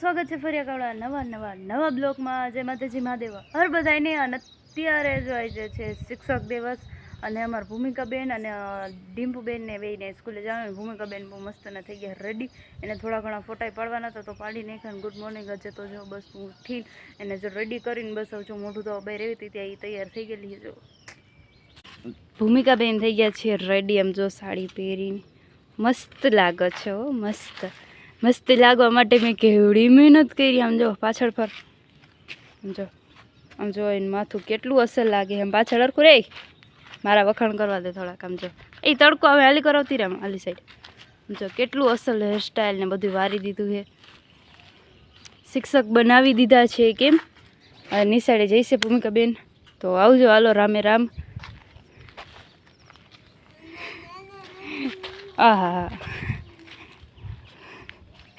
સ્વાગત છે ફરી એકવાર નવા નવા નવા બ્લોકમાં જય માતાજી, મહાદેવ. હર બધાને અને અત્યારે જો આજે છે શિક્ષક દિવસ અને અમારા ભૂમિકાબેન અને ડીમ્પુબેનને બેયને સ્કૂલે જવાનું. ભૂમિકાબેન બહુ મસ્તના થઈ ગયા રેડી એને થોડા ઘણા ફોટા પાડવાના હતા તો પાડી નાખ્યા ગુડ મોર્નિંગ હજે તો જો બસ હું ઉઠીને એને જો રેડી કરીને બસ જો મોઢું તો બહાર હતી ત્યાં એ તૈયાર થઈ ગયેલી જો. ભૂમિકાબેન થઈ ગયા છે રેડી એમ જો સાડી પહેરીને. મસ્ત લાગે છે હો, મસ્ત. મસ્ત લાગવા માટે મેં કેવડી મહેનત કરી, આમ જો, પાછળ પર. આમ જો આમ જો, એને માથું કેટલું અસર લાગે એમ પાછળ અરખું રે મારા વખાણ કરવા દે થોડાક, આમ જો. એ તડકો હવે હાલી કરાવતી રહે આલી સાઈડ આમ જો, કેટલું અસલ હેરસ્ટાઈલ ને બધું વારી દીધું છે. શિક્ષક બનાવી દીધા છે કેમ નિશાળે જઈશે ભૂમિકાબેન. તો આવજો, હાલો, રામે રામ. આહા.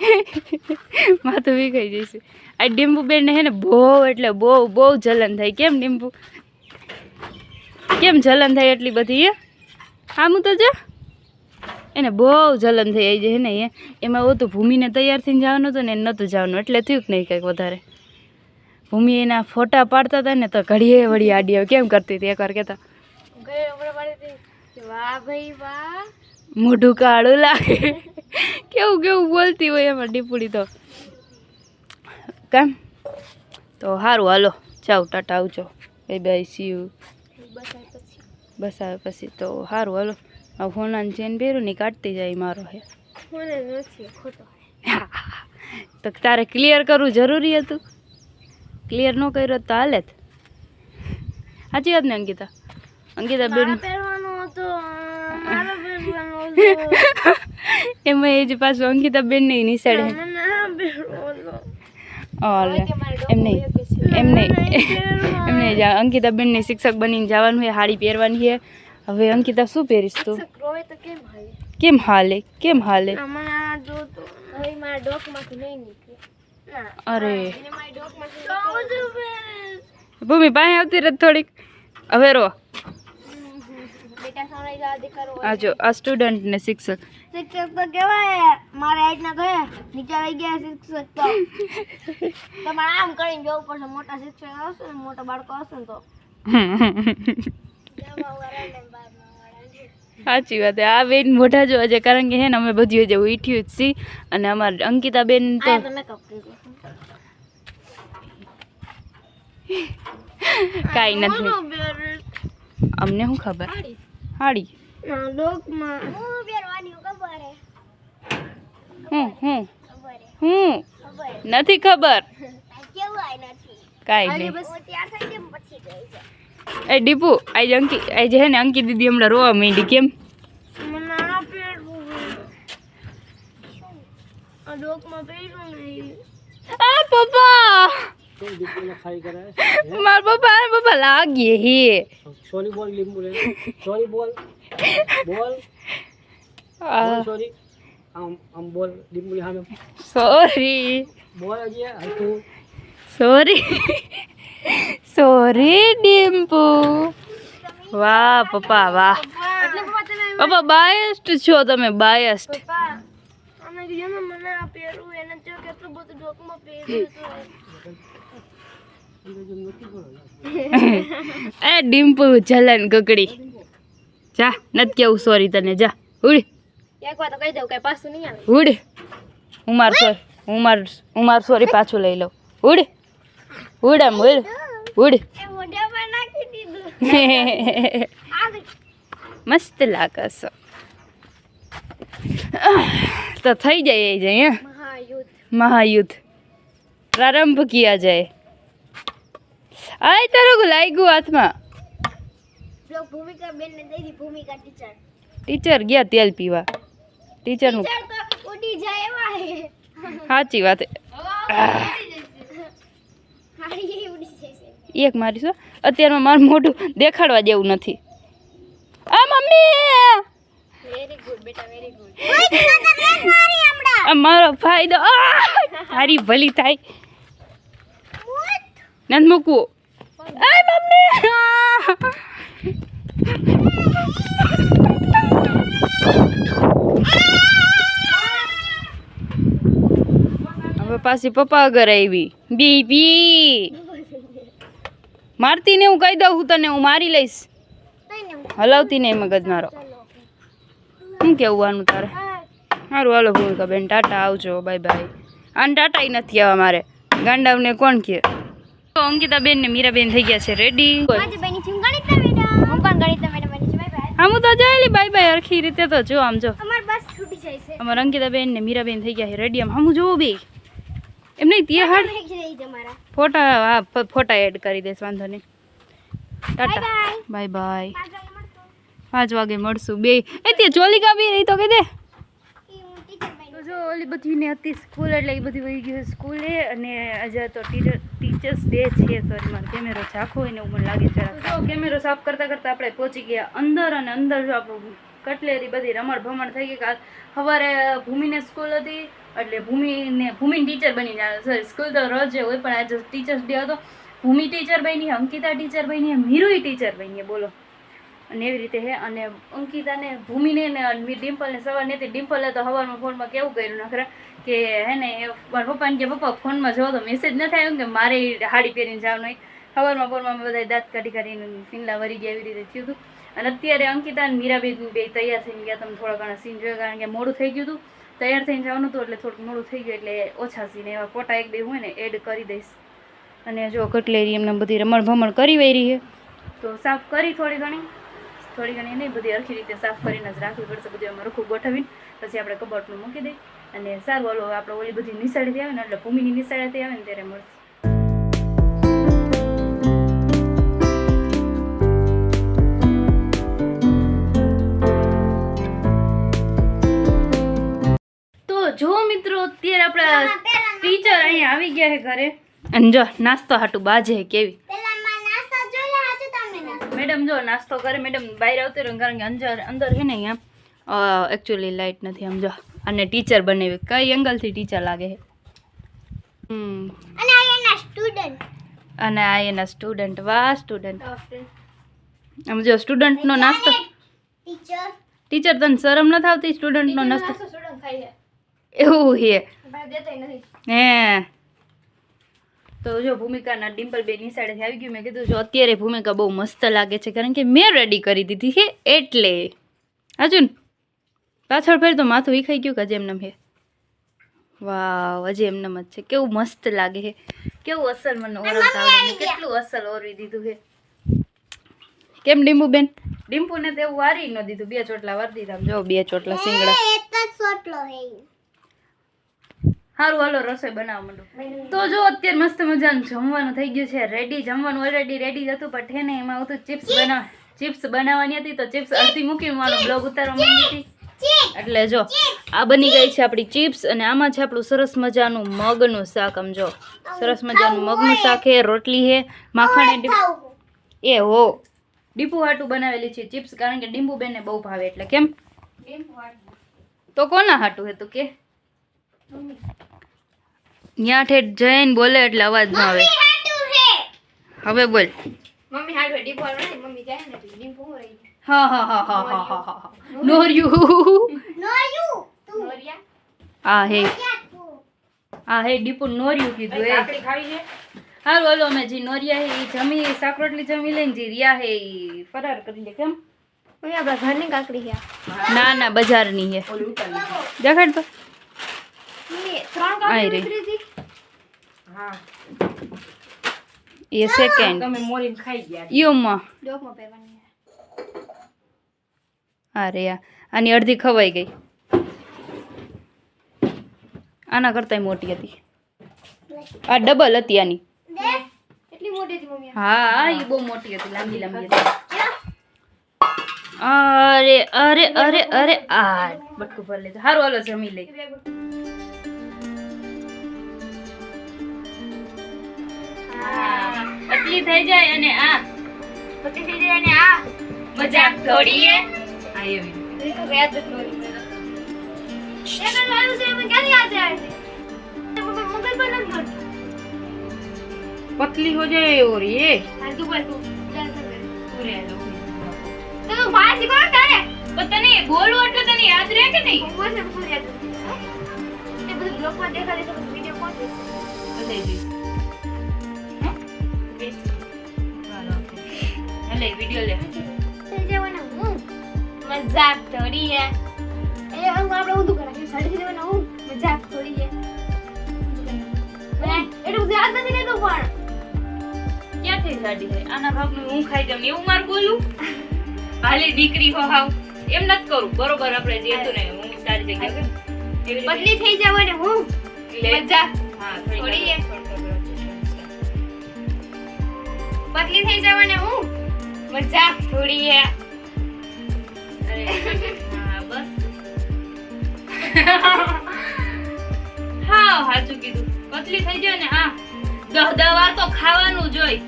માથું વિખાઈ જઈશું. આ ડીમ્પુ બેન હે ને બહુ એટલે બહુ બહુ જલન થાય. કેમ ડીમ્પુ કેમ જલન થાય એટલી બધી એ આમ તો જો. એને બહુ જલન થઈ જાય છે ને એ. એમાં ઓતું ભૂમિને તૈયાર થઈને જવાનું હતું ને એને નહોતું જવાનું. એટલે થયું કે નહીં કંઈક વધારે. ભૂમિ એના ફોટા પાડતા હતા ને તો ઘડીએ વળી આડી આવે. કેમ કરતી હતી? એકવાર કહેતા. વાહ ભાઈ, વાહ. મોઢું કાળું લાગે. કેવું કેવું બોલતી હોય એમાં ડીપુડી તો. કેમ? તો સારું હાલો. જાઓ ટાટા આવજો. Bye bye see you bus આવે પછી તો સારું હાલો. આ ફોનાને ચેન પહેરું ને કાઢતી જાય મારો હે. તો તારે ક્લિયર કરવું જરૂરી હતું? ક્લિયર ન કર્યો તો હાલે જ. સાચી વાત ને અંકિતા? અંકિતા બેન પહેરવાનો હતો એમાં એ જ પાછું અંકિતા બેન ને નિશાળે ઓલે એમ નહીં એમ નહીં. એમ નહીં જા શિક્ષક બનીને જવાનું છે સાડી પહેરવાની છે. હવે અંકિતા શું પહેરીશ તું? કેમ હાલે? કેમ હાલે કેમ હાલે? મને આ જો તો. હવે મારા ડોકમાંથી નહીં નીકળે. ના. અરે. ભૂમિ પાસે આવતી રહે થોડીક. હવે રો. બેટા સાંભળી જા દીકરો આ જો આ સ્ટુડન્ટ ને શિક્ષક શિક્ષક તો કેવાય મારા હાઈટના ગયા નીચે આવી ગયા શિક્ષક તો તમારે આમ કરીને જવું પડશે મોટા શિક્ષક આવશે ને મોટા બાળકો આવશે ને તો સાચી વાત છે. આ બેન મોઢા જોવા છે કારણ કે હે ને અમે બધી જે ઉઠ્યું જ છીએ અને અમારે અંકિતા બેન તો આ તો મેકઅપ કર્યો કાંઈ નથી અમને શું ખબર હાડી. હું હું હું? નથી ખબર. કાંઈ નહીં. બસ ત્યાર થઈ કેમ પછી ગઈ છે એ દીપુ આજે અંકી આજે હે ને અંકી દીદી હમણાં રોવા માંડી કેમ? આ પપ્પા! મારા પપ્પા પપ્પા લાગીએ હે. સોરી બોલ લીંબુ લે સોરી બોલ બોલ આ સોરી આમ આમ બોલ લીંબુ ની સામે સોરી બોલ હજી હલકું સોરી સોરી ડિમ્પુ વાહ પપ્પા વાહ એટલે પપ્પા તમે પપ્પા બાયસ્ટ છો તમે બાયસ્ટ પપ્પા અમે કીધું ને મને આ પહેરવું એને તો કેટલું બધું ડોકમાં પહેર્યું એ ડિમ્પુ જલન કકડી જા નથી કેવું સોરી તને જા. ઉડ. એક વાર તો કહી દઉં કઈ પાછું નહીં આવે. ઉડ. હું માર સોરી હું માર હું માર સોરી પાછું લઈ લઉં. ઉડ. ઉડ આમ ઉડ. ઉડ. મસ્ત લાગસ તો થઈ જાય એ જાય હે મહાયુદ્ધ. મહાયુદ્ધ. પ્રારંભ કિયા જાય. આય તારો લાગ્યું હાથમાં. ભૂમિકા બેન ને દઈ ભૂમિકા ટીચર ટીચર ગયા તેલ પીવા. ટીચરનું ટીચરનું ઉડી જાય એવા સાચી વાત. હાડી ઉડી જશે એક મારી શું અત્યારમાં મારું મોઢું દેખાડવા જેવું નથી. આ મમ્મી! વેરી ગુડ બેટા વેરી ગુડ આ મારો ફાયદો. આ! તારી ભલી થાય. નથી મૂકવું આય મમ્મી હવે પાછી પપ્પા ઘરે આવી બી બી મારતી ને હું કહી દઉં હું તને હું મારી લઈશ હલાવતી નહીં મગજ મારો શું કેવું આનું તારે સારું હાલો ભૂમિકા બેન ટાટા આવજો બાય બાય આને ટાટા નથી આવવા મારે ગાંડાવને કોણ કે તો અંકિતા બેન ને મીરાબેન થઈ ગયા છે. રેડી આજે બેની છું ગણિત મેડમ હું પણ ગણિત મેડમ બની છું બાય બાય આમ તો જાયલી બાય બાય હરખી રીતે તો જો આમ જો. અમાર બસ છૂટી જાય છે. અમારા અંકિતા બેન ને મીરા બેન થઈ ગયા છે. રેડી આમ હમું જોવું બે. એમ નહીં તે હાડ. ફોટા હા ફોટા એડ કરી દેશ વાંધો નહીં. ટાટા બાય બાય પાંચ વાગે મળશું. બે. એ તે ચોલી કાપી રહી તો કહી દે. હું ટીચર બની તો જો ઓલી બધી ને હતી સ્કૂલ એટલે એ બધી વહી ગયું સ્કૂલે અને આજે તો ટીચર ટીચર્સ ડે છે સોરી મારો કેમેરો ઝાખો હોય ને એવું મને લાગે છે. કેમેરો સાફ કરતાં કરતાં આપણે પહોંચી ગયા. અંદર અને અંદર જો આપણું કટલેરી બધી રમણ ભમણ થઈ ગઈ. કાલ સવારે ભૂમિને સ્કૂલ હતી, એટલે ભૂમિને ભૂમિ ટીચર બની જાય સોરી સ્કૂલ તો રોજ હોય, પણ આજે ટીચર્સ ડે હતો. ભૂમિ ટીચર બની, અંકિતા ટીચર બની, મીરુઈ ટીચર બની, બોલો. અને એવી રીતે હે, અને અંકિતાને ભૂમિને ને ડિમ્પલને સવાર નથી ડિમ્પલે તો હવારમાં ફોનમાં કેવું કર્યું નખરે, કે હે ને મારા પપ્પાને કે પપ્પા ફોનમાં જોવો તો મેસેજ ન થાય એમ કે મારે હાડી પહેરીને જવાનું હોય. સવારમાં ફોનમાં બધા દાંત કાઢી કાઢીને ફીનલા વરી ગયા એવી રીતે થયું હતું. અને અત્યારે અંકિતા અને મીરાબેન બે તૈયાર થઈને ગયા, તમે થોડા ઘણા સીન જોયા, કારણ કે મોડું થઈ ગયું હતું. તૈયાર થઈને જવાનું હતું એટલે થોડુંક મોડું થઈ ગયું, એટલે ઓછા સીન એવા ફોટા એક બે હોય ને એડ કરી દઈશ. અને જો કટલેરી એમને બધી રમણ ભમણ કરી વૈરી છે તો સાફ કરી થોડી ઘણી. થોડી ઘણી નહીં બધી અરખી રીતે સાફ કરીને જ રાખવી પડશે. બધું એમાં રૂખું ગોઠવીને પછી આપણે કબટનું મૂકી દઈ અને સારું ઓલો આપણે ઓલી બધી નિશાળીથી આવે ને એટલે ભૂમિની નિશાળીથી આવે ને ત્યારે મળશે. તો જો મિત્રો અત્યારે આપણા ટીચર અહીંયા આવી ગયા છે ઘરે. અને જો નાસ્તો હાટું બાજે કેવી પેલા માં નાસ્તા જોયા હશે તમને નાસ્તા મેડમ જો નાસ્તો કરે મેડમ બહાર આવતી રહ્યું કારણ કે અંદર અંદર છે ને અહીંયા એકચ્યુઅલી લાઇટ નથી સમજો અને ટીચર બનાવી કઈ એંગલથી ટીચર લાગે છે હમ. અને આ એના સ્ટુડન્ટ વાહ સ્ટુડન્ટ આમ જો સ્ટુડન્ટનો નાસ્તો ટીચર તને શરમ નથી આવતી સ્ટુડન્ટનો નાસ્તો? એવું છે હે. તો જો ભૂમિકાના ડિમ્પલ બે નિશાળેથી આવી ગયું. મેં કીધું જો અત્યારે ભૂમિકા બહુ મસ્ત લાગે છે કારણ કે મેં રેડી કરી દીધી છે એટલે. હાજુ ને પાછળ ફેર તો માથું વિખાઈ ગયું કે હજી એમનેમ હે વાવ હજી એમનેમ જ છે. કેવું મસ્ત લાગે છે. કેવું અસલ મને ઓરવતા આવડે કેટલું અસલ ઓરવી દીધું છે. કેમ ડીમ્પુ બેન ડીમ્પુને તો એવું વારી ન દીધું. બે ચોટલા વાર દીધા. જો બે ચોટલા સિંગડા હે સારું હાલો રસોઈ બનાવવા માંડું. તો જો અત્યારે મસ્ત મજાનું જમવાનું થઈ ગયું છે. રેડી જમવાનું ઓલરેડી રેડી જ હતું પણ ઠેને ને એમાં હતું ચિપ્સ બનાવ ચિપ્સ બનાવવાની હતી તો ચિપ્સ અડધી મૂકી મારો બ્લોગ ઉતારવા માંડી હતી. એટલે જો આ બની ગઈ છે આપણી ચિપ્સ અને આમાં છે આપણું સરસ મજાનું મગનું શાક આમ જો. સરસ મજાનું મગનું શાક હે રોટલી હે માખણ એ હો. ડીપુ હાટું બનાવેલી છે ચિપ્સ કારણ કે ડીંબુ બેને બહુ ભાવે એટલે કેમ? તો કોના હાટું હે તું કે ન્યા ઠેઠ જઈને બોલે એટલે અવાજ ન આવે. હવે બોલ. મમ્મી હાડવે ડીપો નહીં મમ્મી જાય ને ડીપો રહી હા હા હા હા હા હા હા નોર્યું. નો નોરિયા આ હે. આ હે ડીપુ નોર્યું કીધું એ. ખાવી છે? હારું હાલો અમે જે નોરિયા હે એ જમી સાકરોટલી જમી લઈને જે રિયા હે ઈ ફરાર કરી લે કેમ? મમ્મી આપણા ઘરની કાકડી છે ના ના બજારની હે. દેખાડ તો. ત્રણ કાકડી હા. એ સેકન્ડ તમે મોરીને ખાઈ ગયા યુમાં ડોકમાં પહેરવાની છે. અરે આની અડધી ખવાઈ ગઈ. આના કરતાંય મોટી હતી. આ ડબલ હતી આની. એટલી મોટી હતી મમ્મી. હા એ બહુ મોટી હતી લાંબી લાંબી હતી. અરે અરે અરે અરે આ બટકું ભરી લીધું સારું હાલો જમી લઈ. આટલી થઈ જાય અને આ પછી થઈ જાય ને આ મજાક થોડી હા એવી એ તો યાદ જ નહોતી એ તો લાવ્યું છે એમાં ક્યાંથી યાદ આવે છે મમ્મી મગજ પર નથી મળતું પતલી હો જાય और ये આ તું બોલ તું ચાલ ચાલ पूरे તો તું ભાઈ શીખો ને તારે પતા નહીં બોલવું એટલે તને યાદ રહે કે નહીં હોમવર્ક છે બધું યાદ નથી. એ બધું બ્લોગમાં દેખાડે તો બધું વિડીયો કોણ બધાય જોઈશ. હો? ઓકે. ચાલો, ઓકે. હાલે, વીડિયો લે થઈ જવાના હું મજાક થોડી હે એ અંગ આપણે ઊંધું કરાય સાડી થઈ હું મજાક થોડી હે મેં એટલું યાદ નથી રહેતું પણ ક્યાંથી ગાડી છે આના ભાગનું હું ખાઈ જાઉં એવું મારે બોલું હાલી દીકરી હો હાવ એમ નથી કરું બરોબર આપણે જે હતું ને હું તારી જગ્યાએ પતલી થઈ જવાને હું લે. મજાક હા, થોડી થોડી પતલી થઈ જવાને હું? મજાક થોડી હે. બસ. હા. સાચું કીધું. પતલી થઈ જાય ને હા. દહ વાર તો ખાવાનું જોઈ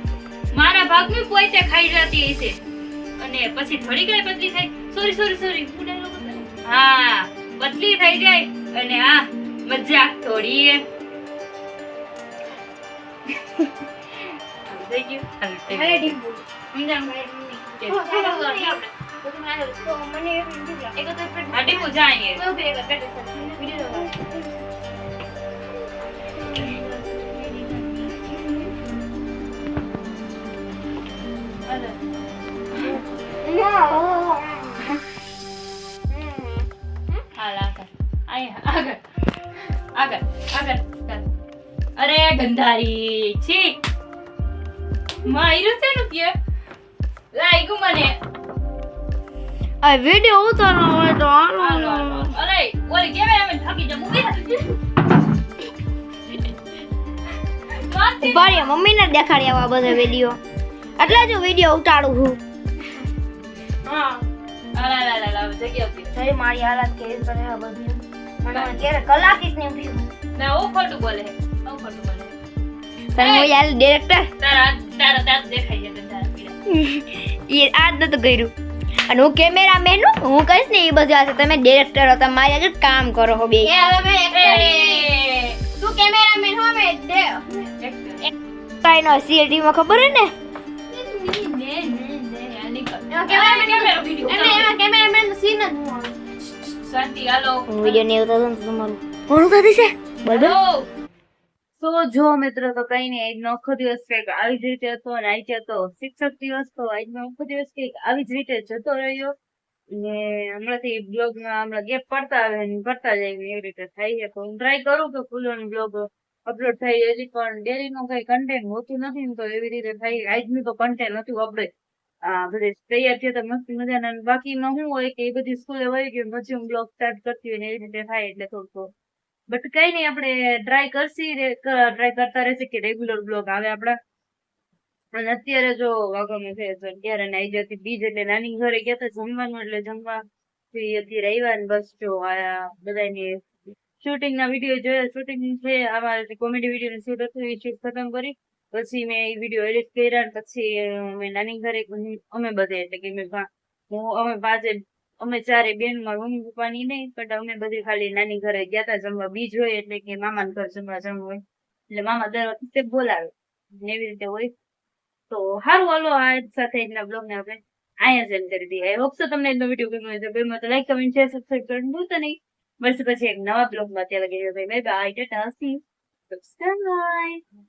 મારા ભાગનું પોતે ખાઈ જતી હશે. અને પછી થોડી કઈ પતલી થાય સોરી સોરી સોરી હા પતલી થઈ જાય અને હા મજાક થોડી એ થઈ ગયું. આગળ. આગળ, આગળ, અરે ગંધારી. છી. માર્યું છે ને તે લાગ્યું મને આ વિડિયો ઉતારવાનો હોય તો હાલો. અરે ઓલી કેમેરામેન થાકી જા મૂકી દે. મારતી. ઉપાડીએ મમ્મીને દેખાડી આવા બધા વિડિયો એટલે જો વિડિયો ઉતારું હું હા હાલ, હાલ, હાલ, જગ્યા ઊભી. જઈ મારી હાલત કે કરે આ બધી મને અત્યારે કલાક જ નહીં ઊભી ના ઓ ખોટું બોલે. હું યાર ડિરેક્ટર તારા તારા દાંત ગંધારા પીળા. એ આજ નતું કર્યું. અને હું કેમેરા મેન હું કહીશ ને એ બધું હશે તમે ડિરેક્ટર હો તમે મારી આગળ કામ કરો હો બે. તું કેમેરા મેન હો મે. સીએટી માં ખબર હે ને? આ ઉતારો. શાંતિ, હાલો. વિડિયો ને તો તમારું. છે? બરાબર તો જો મિત્રો, તો કઈ નહીં આજનો આખો દિવસ કંઈક આવી જ રીતે હતો અને આજે હતો શિક્ષક દિવસ, તો આજનો આખો દિવસ કંઈક આવી જ રીતે જતો રહ્યો. ને હમણાંથી બ્લોગમાં હમણાં ગેપ પડતા આવે ને પડતા જાય એવી રીતે થાય છે. તો હું ટ્રાય કરું કે ફૂલોનો બ્લોગ અપલોડ થાય, હજી પણ ડેલી નું કઈ કન્ટેન્ટ હોતું નથી ને તો એવી રીતે થાય. આજનું તો કન્ટેન્ટ અપડેટ આ બધે તૈયાર થયા તો મસ્ત મજાના. બાકીમાં શું હોય કે એ બધી સ્કૂલે વહી ગયું પછી હું બ્લોગ સ્ટાર્ટ કરતી હોય ને એવી રીતે થાય એટલે થોડું બટ કઈ નહીં આપણે ટ્રાય કરશી ટ્રાય કરતા રહેશે કે રેગ્યુલર બ્લોગ આવે આપણા. અને અત્યારે જો વાગવાનું છે અત્યારે નાઈ જતી બીજ એટલે નાની ઘરે ગયા હતા જમવાનું, એટલે જમવા થી અત્યારે આવ્યા ને બસ જો બધાની શૂટિંગ ના વીડિયો જોયા. શૂટિંગ છે, આવા કોમેડી વીડિયો ને શૂટ હતું, એ શૂટ ખતમ કરી. પછી મેં એ વીડિયો એડિટ કર્યા પછી મેં નાની ઘરે, અમે બધે એટલે કે મેં અમે પાંચે અમે ચારે બેનમાં મમ્મી પપ્પાની નહીં પણ અમે બધી ખાલી નાની ઘરે ગયા હતા જમવા. બીજ હોય એટલે કે મામાના ઘર જમવા જમવું હોય. એટલે મામા દર વખતે બોલાવે. ને એવી રીતે હોય. તો સારું હાલો, આ સાથે એના બ્લોગ ને આપણે અહીંયા સેન્ડ કરી દઈએ આઈ હોપ સો તમને આજનો વીડિયો ગમ્યો હોય તો ગમ્યો તો લાઈક કમેન્ટ શેર સબસ્ક્રાઈબ કરવાનું ભૂલતા નહીં મળશે પછી એક નવા બ્લોગમાં ત્યાં લગી bye bye tata see subscribe